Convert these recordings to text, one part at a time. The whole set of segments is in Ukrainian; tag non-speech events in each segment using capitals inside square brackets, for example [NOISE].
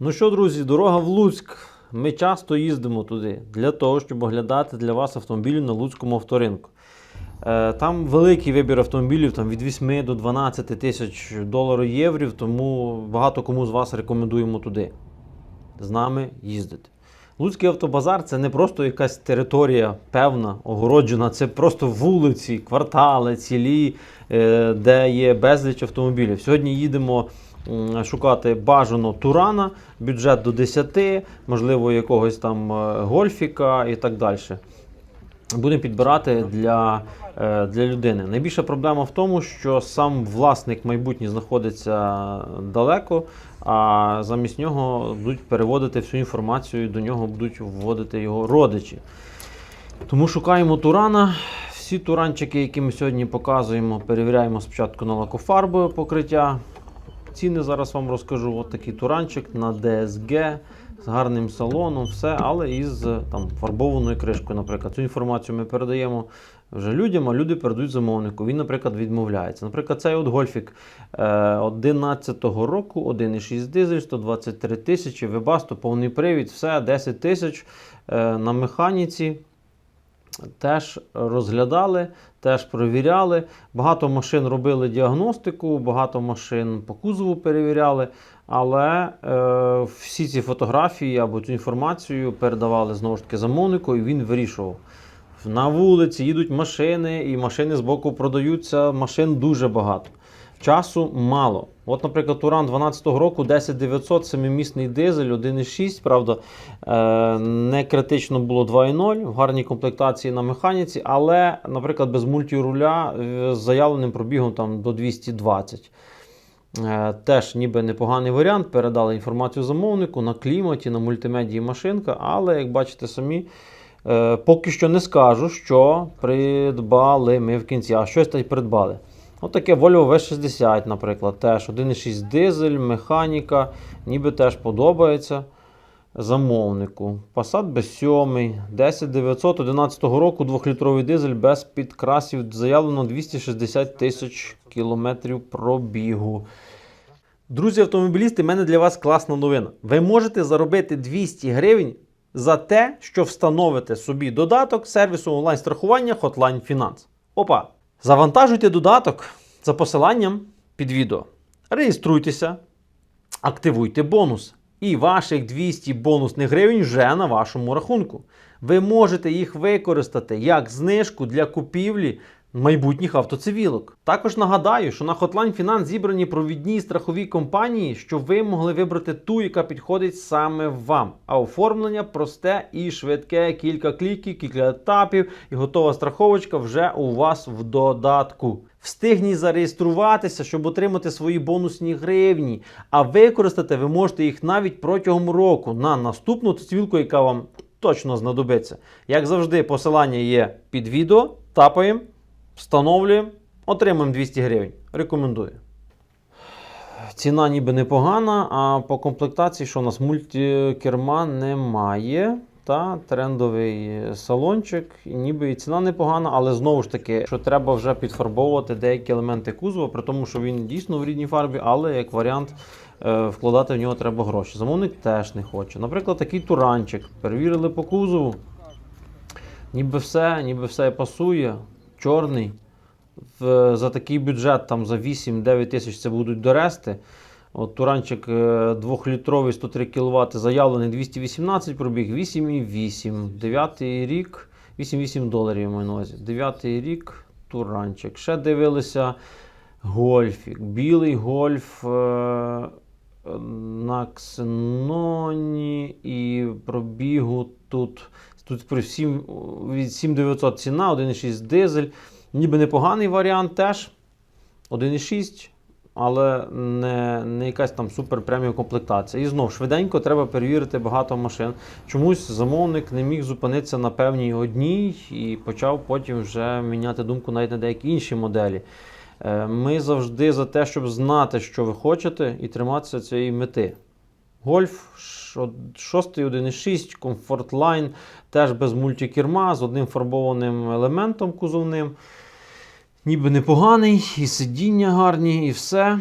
Ну що, друзі, дорога в Луцьк. Ми часто їздимо туди для того, щоб оглядати для вас автомобілі на Луцькому авторинку. Е, Там великий вибір автомобілів там, від 8 до 12 тисяч доларів євро, тому багато кому з вас рекомендуємо туди з нами їздити. Луцький автобазар це не просто якась територія певна, огороджена, це просто вулиці, квартали, цілі, е, де є безліч автомобілів. Сьогодні їдемо шукати бажано Турана, бюджет до 10, можливо, якогось там е, гольфіка і так далі. Будемо підбирати для, е, для людини. Найбільша проблема в тому, що сам власник майбутній знаходиться далеко, а замість нього будуть переводити всю інформацію, до нього будуть вводити його родичі. Тому шукаємо Турана. Всі туранчики, які ми сьогодні показуємо, перевіряємо спочатку на лакофарбове покриття. Ціни зараз вам розкажу. От такий туранчик на DSG з гарним салоном, все, але із там, фарбованою кришкою, наприклад. Цю інформацію ми передаємо вже людям, а люди передають замовнику. Він, наприклад, відмовляється. Наприклад, цей от гольфік 11-го року, 1,6 дизель, 123 тисячі, вебасто, повний привід, все, 10 тисяч е, на механіці. Теж розглядали, теж провіряли. Багато машин робили діагностику, багато машин по кузову перевіряли. Але е, всі ці фотографії або цю інформацію передавали знову ж таки замовнику, і він вирішував. На вулиці їдуть машини, і машини з боку продаються. Машин дуже багато. Часу мало. От, наприклад, Туран 12-го року 10900, 7-місний дизель, 1,6, правда, е, не критично було 2,0 в гарній комплектації на механіці, але, наприклад, без мультіруля е, з заявленим пробігом там, до 220. Е, Теж ніби непоганий варіант. Передали інформацію замовнику на кліматі, на мультимедії машинка, але, як бачите самі, поки що не скажу, що придбали ми в кінці, а щось та й придбали. От таке Volvo V60, наприклад, теж 1,6 дизель, механіка, ніби теж подобається замовнику. Passat B7, 10911 року, 2-літровий дизель без підкрасів, заявлено 260 тисяч кілометрів пробігу. Друзі автомобілісти, в мене для вас класна новина. Ви можете заробити 200 гривень за те, що встановите собі додаток сервісу онлайн-страхування Hotline Finance. Опа! Завантажуйте додаток за посиланням під відео. Реєструйтеся, активуйте бонус. І ваших 200 бонусних гривень вже на вашому рахунку. Ви можете їх використати як знижку для купівлі майбутніх автоцивілок. Також нагадаю, що на Hotline Finance зібрані провідні страхові компанії, щоб ви могли вибрати ту, яка підходить саме вам. А оформлення просте і швидке, кілька кліків, кілька етапів, і готова страховочка вже у вас в додатку. Встигніть зареєструватися, щоб отримати свої бонусні гривні. А використати ви можете їх навіть протягом року на наступну цивілку, яка вам точно знадобиться. Як завжди, посилання є під відео. Тапаємо, встановлюємо, отримаємо 200 гривень. Рекомендую. Ціна ніби непогана, а по комплектації, що у нас мультикерма немає. Та трендовий салончик, ніби і ціна непогана, але знову ж таки, що треба вже підфарбовувати деякі елементи кузова, при тому, що він дійсно в рідній фарбі, але як варіант е, вкладати в нього треба гроші. Замовник теж не хоче. Наприклад, такий туранчик. Перевірили по кузову. Ніби все, ніби все пасує. Чорний. В, за такий бюджет, там за 8-9 тисяч це будуть дорести. От Туранчик 2-літровий 103 кВт заявлений 218 пробіг, 8,8. 9 рік, 8,8 доларів увазі. 9 рік Туранчик. Ще дивилися гольфік. Білий гольф е, на Ксеноні і пробігу тут. Тут при 7, від 7900 ціна, 1,6 дизель. Ніби непоганий варіант теж. 1,6 але не, не якась там супер преміум комплектація. І знов швиденько треба перевірити багато машин. Чомусь замовник не міг зупинитися на певній одній і почав потім вже міняти думку навіть на деякі інші моделі. Е, Ми завжди за те, щоб знати, що ви хочете, і триматися цієї мети. Гольф 6 1.6, Comfort Line, теж без мультикерма, з одним фарбованим елементом кузовним. Ніби непоганий, і сидіння гарні, і все.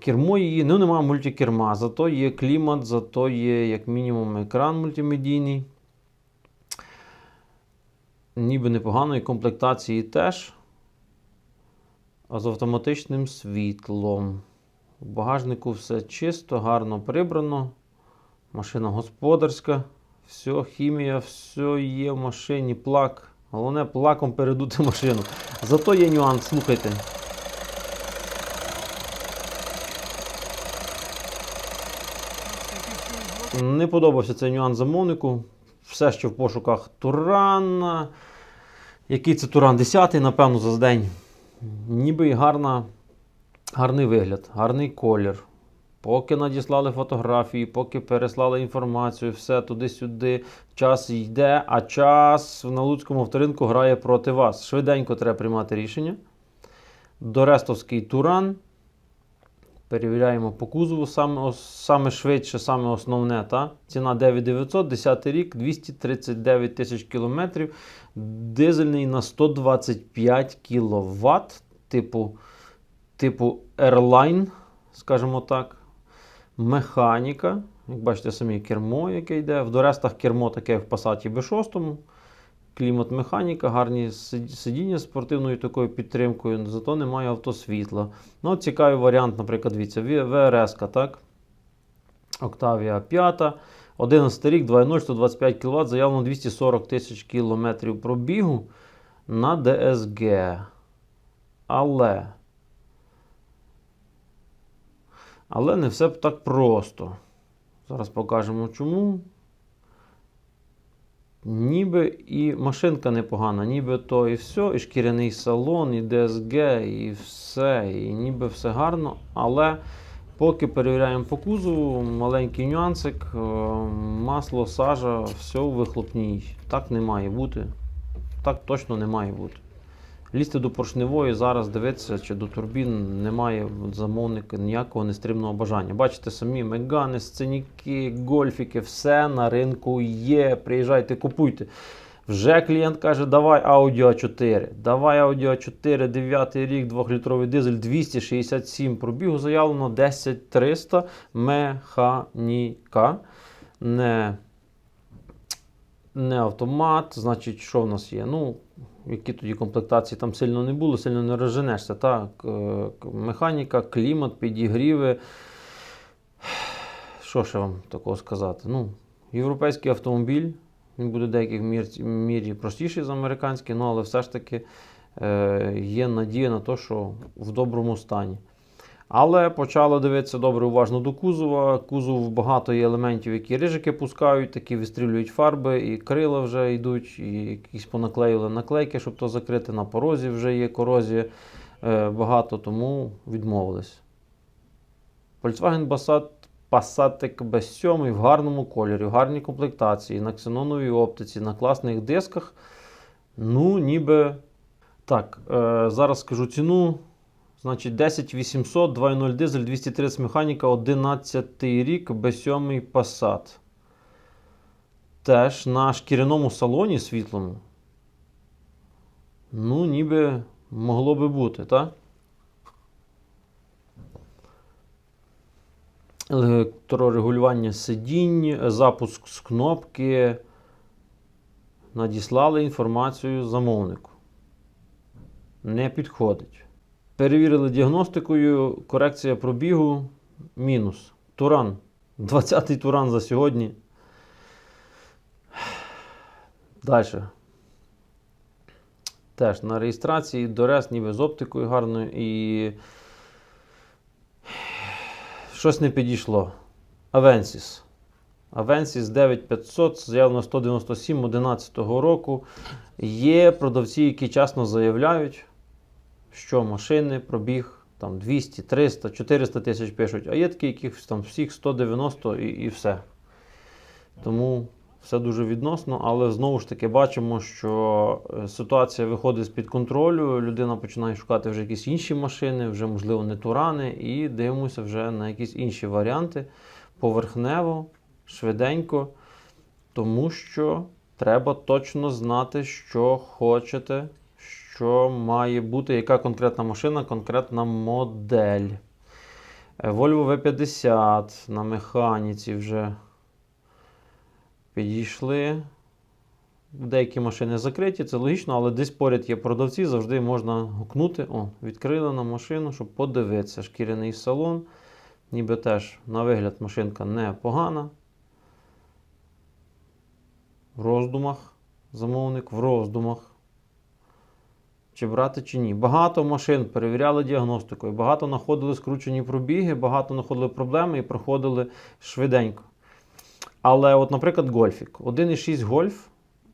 Кермо її, ну немає мультикерма, зато є клімат, зато є як мінімум екран мультимедійний. Ніби непоганої комплектації теж. А з автоматичним світлом. У багажнику все чисто, гарно прибрано. Машина господарська. Все, хімія, все є в машині, плак. Головне плаком передути машину. Зато є нюанс, слухайте. Не подобався цей нюанс замовнику. Все, що в пошуках Туран. Який це Туран? 10 напевно, за день. Ніби і гарна, гарний вигляд, гарний колір. Поки надіслали фотографії, поки переслали інформацію, все туди-сюди. Час йде, а час на Луцькому авторинку грає проти вас. Швиденько треба приймати рішення. Дорестовський Туран. Перевіряємо по кузову саме, саме швидше, саме основне. Та? Ціна 9900, 10 рік, 239 тисяч кілометрів. Дизельний на 125 кВт, типу, типу Airline, скажімо так. Механіка. Як бачите, самі кермо, яке йде. В Дорестах кермо таке в Passat B6. Клімат механіка, гарні сидіння з спортивною такою підтримкою, зато немає автосвітла. Ну, цікавий варіант, наприклад, дивіться, ВРС, так? Octavia 5, 11 рік, 2.0, 125 кВт, заявлено 240 тисяч кілометрів пробігу на DSG. Але. Але не все так просто. Зараз покажемо чому. Ніби і машинка непогана, ніби то і все, і шкіряний салон, і ДСГ, і все, і ніби все гарно. Але поки перевіряємо по кузову, маленький нюансик, е, масло, сажа, все у вихлопній. Так не має бути. Так точно не має бути. Лізти до поршневої, зараз дивитися, чи до турбін немає замовника ніякого нестримного бажання. Бачите самі мегани, сценіки, гольфіки, все на ринку є. Приїжджайте, купуйте. Вже клієнт каже, давай Audi A4. Давай Audi A4, 9 рік, 2-літровий дизель, 267 пробігу заявлено 10300 механіка. Не, не автомат. Значить, що в нас є? Ну, які тоді комплектації там сильно не було, сильно не розженешся. Так, е, механіка, клімат, підігріви. [SIGHS] Що ще вам такого сказати? Ну, європейський автомобіль. Він буде в деяких мір- мірі простіший за американський, ну, але все ж таки е, є надія на те, що в доброму стані. Але почало дивитися добре уважно до кузова. Кузов багато є елементів, які рижики пускають, такі вистрілюють фарби, і крила вже йдуть, і якісь понаклеїли наклейки, щоб то закрити. На порозі вже є корозія е, багато, тому відмовились. Volkswagen Passat Passat B7 в гарному кольорі, в гарній комплектації, на ксеноновій оптиці, на класних дисках. Ну, ніби. Так, е, зараз скажу ціну. Значить, 10800, 2.0 дизель, 230 механіка, 11 рік, B7 Passat. Теж на шкіряному салоні світлому. Ну, ніби могло би бути, так? Електрорегулювання сидінь, запуск з кнопки. Надіслали інформацію замовнику. Не підходить. Перевірили діагностикою, корекція пробігу мінус. Туран. 20-й туран за сьогодні. Далі. Теж на реєстрації дорез ніби з оптикою гарною і щось не підійшло. Avensis. Avensis 9500, заявлено 197 11 року. Є продавці, які чесно заявляють, що машини пробіг там 200, 300, 400 тисяч пишуть, а є такі, яких там всіх 190 і, і все. Тому все дуже відносно, але знову ж таки бачимо, що е, ситуація виходить з-під контролю. Людина починає шукати вже якісь інші машини, вже можливо не турани, і дивимося вже на якісь інші варіанти поверхнево, швиденько, тому що треба точно знати, що хочете, що має бути, яка конкретна машина, конкретна модель. Е, Volvo V50 на механіці вже підійшли. Деякі машини закриті, це логічно, але десь поряд є продавці, завжди можна гукнути. О, відкрили на машину, щоб подивитися. Шкіряний салон. Ніби теж, на вигляд, машинка непогана. В роздумах. Замовник в роздумах. Чи брати, чи ні. Багато машин перевіряли діагностикою, багато знаходили скручені пробіги, багато знаходили проблеми і проходили швиденько. Але, от, наприклад, Гольфік. 1,6 Гольф,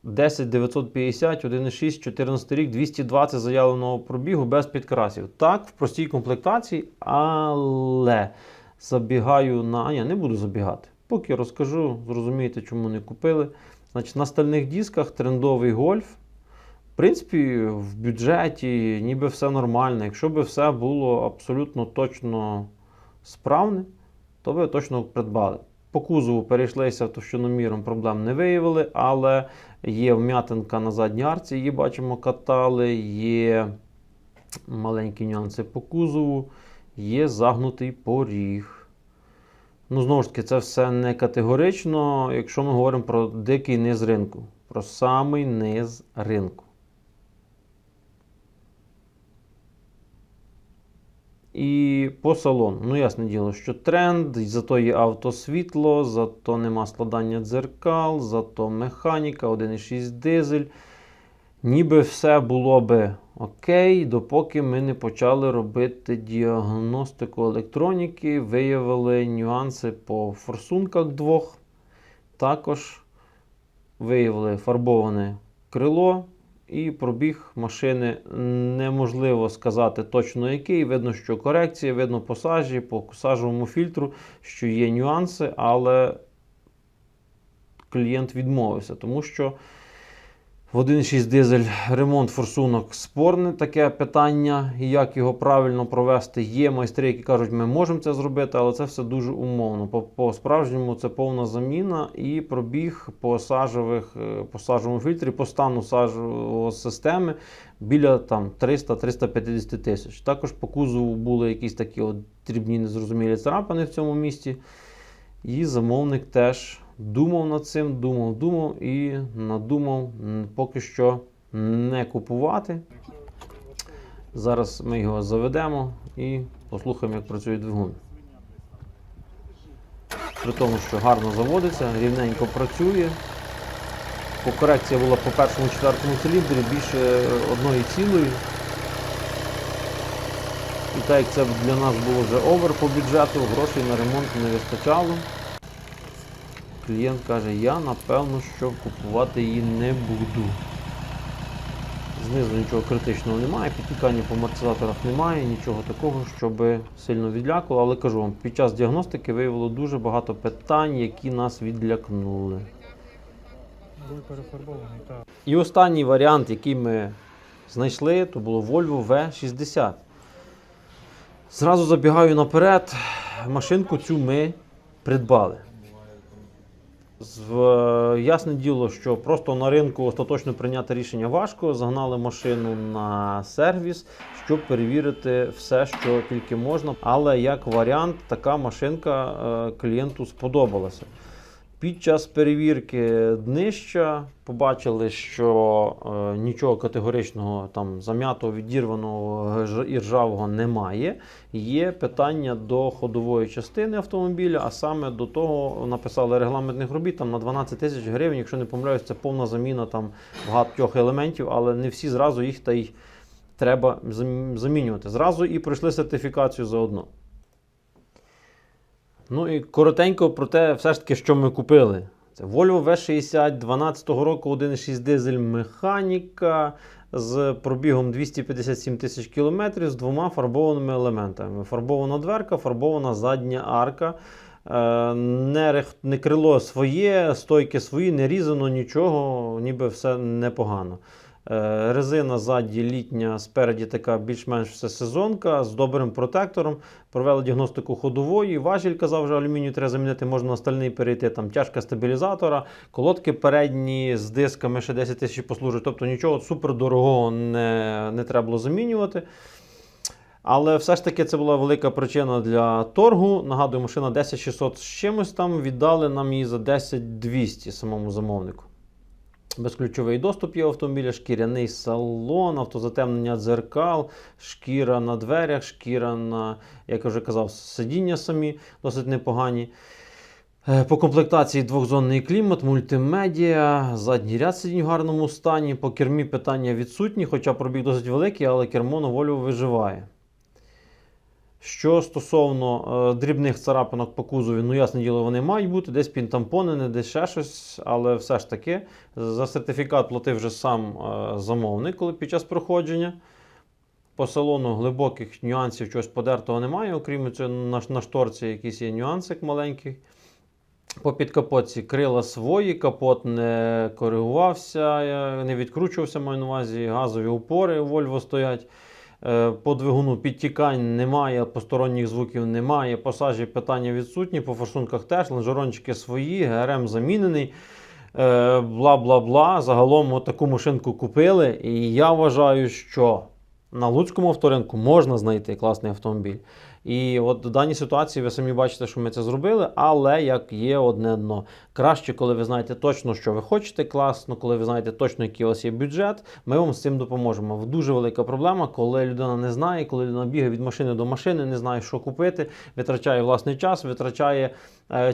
10950, 1,6, 14 рік, 220 заявленого пробігу без підкрасів. Так, в простій комплектації, але забігаю на. Ні, не буду забігати. Поки розкажу, зрозумієте, чому не купили. Значить, на стальних дисках трендовий гольф. В принципі, в бюджеті ніби все нормально. Якщо б все було абсолютно точно справне, то ви точно придбали. По кузову перейшлися товщиноміром, проблем не виявили, але є вм'ятинка на задній арці, її бачимо, катали, є маленькі нюанси по кузову, є загнутий поріг. Ну, знову ж таки, це все не категорично, якщо ми говоримо про дикий низ ринку, про самий низ ринку. І по салону. Ну, ясне діло, що тренд, зато є автосвітло, зато нема складання дзеркал, зато механіка, 1,6 дизель. Ніби все було би окей, допоки ми не почали робити діагностику електроніки, виявили нюанси по форсунках двох. Також виявили фарбоване крило і пробіг машини неможливо сказати точно який. Видно, що корекція, видно по сажі, по сажовому фільтру, що є нюанси, але клієнт відмовився, тому що в 1,6 дизель ремонт форсунок спорне таке питання, як його правильно провести. Є майстри, які кажуть, ми можемо це зробити, але це все дуже умовно. По, по справжньому це повна заміна і пробіг по сажових, е, по сажовому фільтрі, по стану сажової системи біля там 300-350 тисяч. Також по кузову були якісь такі от дрібні незрозумілі царапини в цьому місті. І замовник теж думав над цим, думав, думав і надумав поки що не купувати. Зараз ми його заведемо і послухаємо, як працює двигун. При тому, що гарно заводиться, рівненько працює. Корекція була по першому четвертому циліндрі більше одної цілої. І так як це для нас було вже овер по бюджету, грошей на ремонт не вистачало. Клієнт каже, я напевно, що купувати її не буду. Знизу нічого критичного немає, підтікання по амортизаторах немає, нічого такого, щоб сильно відлякало. Але кажу вам, під час діагностики виявило дуже багато питань, які нас відлякнули. І останній варіант, який ми знайшли, то було Volvo V60. Зразу забігаю наперед. Машинку цю ми придбали. Е, ясне діло, що просто на ринку остаточно прийняти рішення важко. Загнали машину на сервіс, щоб перевірити все, що тільки можна. Але як варіант, така машинка е, клієнту сподобалася. Під час перевірки днища побачили, що е, нічого категоричного там зам'ятого, відірваного і ржавого немає. Є питання до ходової частини автомобіля, а саме до того написали регламентних робіт там на 12 тисяч гривень. Якщо не помиляюсь, це повна заміна там багатьох елементів, але не всі зразу їх та й треба замінювати. Зразу і пройшли сертифікацію заодно. Ну і коротенько про те, все ж таки, що ми купили. Це Volvo V60 12-го року 1,6 дизель механіка з пробігом 257 тисяч кілометрів з двома фарбованими елементами. Фарбована дверка, фарбована задня арка. Е, Не, не крило своє, стойки свої, не різано нічого, ніби все непогано. Е, Резина ззаді літня, спереді така більш-менш все сезонка з добрим протектором. Провели діагностику ходової. Важіль казав, що алюмінію треба замінити, можна на стальний перейти. Там тяжка стабілізатора, колодки передні з дисками ще 10 тисяч послужать. Тобто нічого супер дорогого не, не треба було замінювати. Але все ж таки це була велика причина для торгу. Нагадую, машина 10600 з чимось там віддали нам її за 10200 самому замовнику. Безключовий доступ є автомобіля, шкіряний салон, автозатемнення дзеркал, шкіра на дверях, шкіра на, як я вже казав, сидіння самі досить непогані. Е, По комплектації двохзонний клімат, мультимедіа, задній ряд сидінь в гарному стані. По кермі питання відсутні, хоча пробіг досить великий, але кермо на волю виживає. Що стосовно е, дрібних царапинок по кузові, ну ясне діло, вони мають бути, десь пінтампонені, десь ще щось, але все ж таки за сертифікат платив вже сам е, замовник, коли під час проходження. По салону глибоких нюансів чогось подертого немає, окрім цього на, на шторці якийсь є нюансик маленький. По підкапотці крила свої, капот не коригувався, не відкручувався, маю на увазі, газові упори у Volvo стоять. Е, По двигуну підтікань немає, посторонніх звуків немає, по сажі питання відсутні, по форсунках теж, лонжерончики свої, ГРМ замінений. Е, Бла-бла-бла. Загалом таку машинку купили. І я вважаю, що на Луцькому авторинку можна знайти класний автомобіль. І от в даній ситуації ви самі бачите, що ми це зробили, але як є одне дно. Краще, коли ви знаєте точно, що ви хочете, класно, коли ви знаєте точно, який у вас є бюджет, ми вам з цим допоможемо. Дуже велика проблема, коли людина не знає, коли людина бігає від машини до машини, не знає, що купити, витрачає власний час, витрачає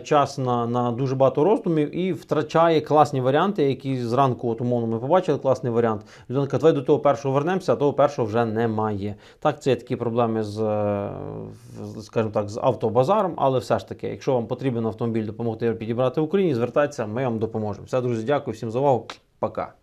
час на, на дуже багато роздумів і втрачає класні варіанти, які зранку, от умовно, ми побачили класний варіант. Людина каже, давай до того першого вернемося, а того першого вже немає. Так, це є такі проблеми з, е, скажімо так, з автобазаром, але все ж таки, якщо вам потрібен автомобіль допомогти підібрати в Україні, звертайтеся, ми вам допоможемо. Все, друзі, дякую всім за увагу. Пока.